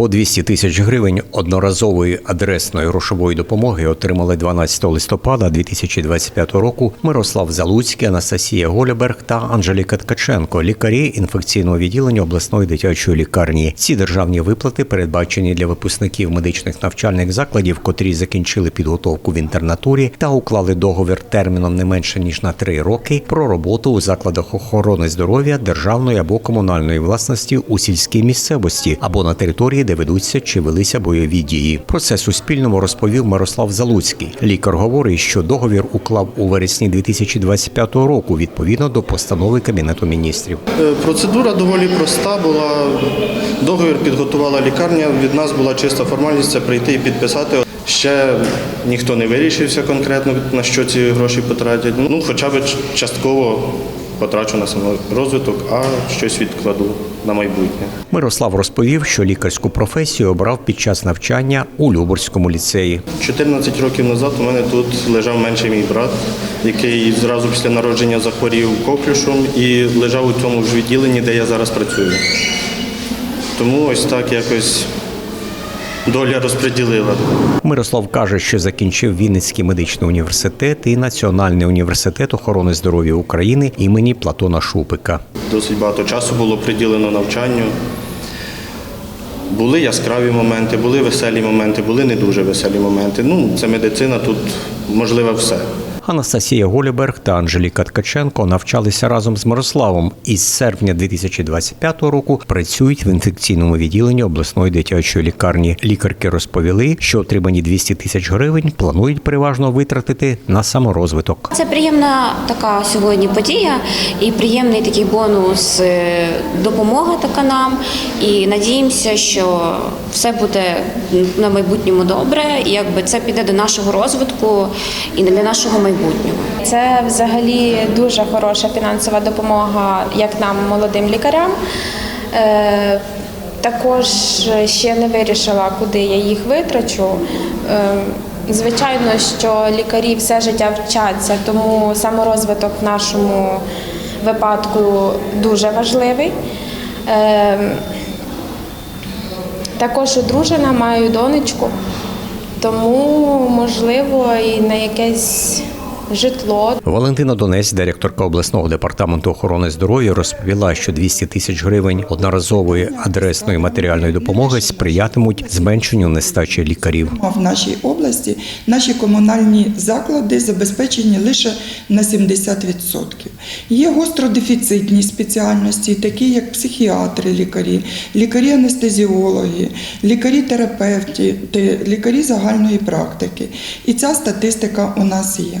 По 200 тисяч гривень одноразової адресної грошової допомоги отримали 12 листопада 2025 року Мирослав Залуцький, Анастасія Голіберг та Анжеліка Ткаченко, лікарі інфекційного відділення обласної дитячої лікарні. Ці державні виплати передбачені для випускників медичних навчальних закладів, котрі закінчили підготовку в інтернатурі та уклали договір терміном не менше ніж на три роки про роботу у закладах охорони здоров'я державної або комунальної власності у сільській місцевості або на території, де ведуться чи велися бойові дії. Про це Суспільному розповів Мирослав Залуцький. Лікар говорить, що договір уклав у вересні 2025 року відповідно до постанови Кабінету міністрів. Е, Процедура доволі проста була. Договір підготувала лікарня. Від нас була чиста формальність це прийти і підписати. Ще ніхто не вирішився конкретно на що ці гроші потратять. Ну, хоча б частково потрачу на саморозвиток, а щось відкладу на майбутнє. Мирослав розповів, що лікарську професію обрав під час навчання у Люборському ліцеї. 14 років назад у мене тут лежав менший мій брат, який зразу після народження захворів коклюшом і лежав у цьому ж відділенні, де я зараз працюю. Тому ось так якось доля розподілила. Мирослав каже, що закінчив Вінницький медичний університет і Національний університет охорони здоров'я України імені Платона Шупика. Досить багато часу було приділено навчанню. Були яскраві моменти, були веселі моменти, були не дуже веселі моменти. Ну, це медицина, тут можливе все. Анастасія Голіберг та Анжеліка Ткаченко навчалися разом з Мирославом і з серпня 2025 року працюють в інфекційному відділенні обласної дитячої лікарні. Лікарки розповіли, що отримані 200 тисяч гривень планують переважно витратити на саморозвиток. Це приємна така сьогодні подія і приємний такий бонус, е, допомога така нам. І надіємося, що все буде на майбутньому добре, і якби це піде до нашого розвитку і для нашого майбутнього. Це взагалі дуже хороша фінансова допомога, як нам, молодим лікарям. Е, Також ще не вирішила, куди я їх витрачу. Е, Звичайно, що лікарі все життя вчаться, тому саморозвиток в нашому випадку дуже важливий. Е, Також одружена, маю донечку, тому можливо і на якесь житло. Валентина Донець, директорка обласного департаменту охорони здоров'я, розповіла, що 200 тисяч гривень одноразової адресної матеріальної допомоги сприятимуть зменшенню нестачі лікарів. А в нашій області наші комунальні заклади забезпечені лише на 70%. Є гостродефіцитні спеціальності, такі як психіатри, лікарі, лікарі-анестезіологи, лікарі-терапевти, лікарі загальної практики. І ця статистика у нас є.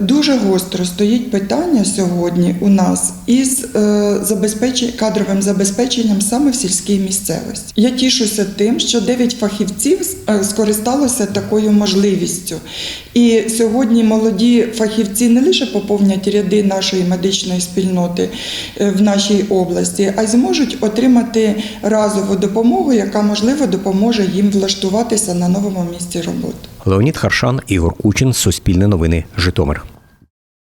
Дуже гостро стоїть питання сьогодні у нас із е, кадровим забезпеченням саме в сільській місцевості. Я тішуся тим, що 9 фахівців е, скористалося такою можливістю. І сьогодні молоді фахівці не лише поповнять ряди нашої медичної спільноти е, в нашій області, а й зможуть отримати разову допомогу, яка можливо допоможе їм влаштуватися на новому місці роботи. Леонід Харшан, Ігор Кучин, Суспільне новини, Житомир.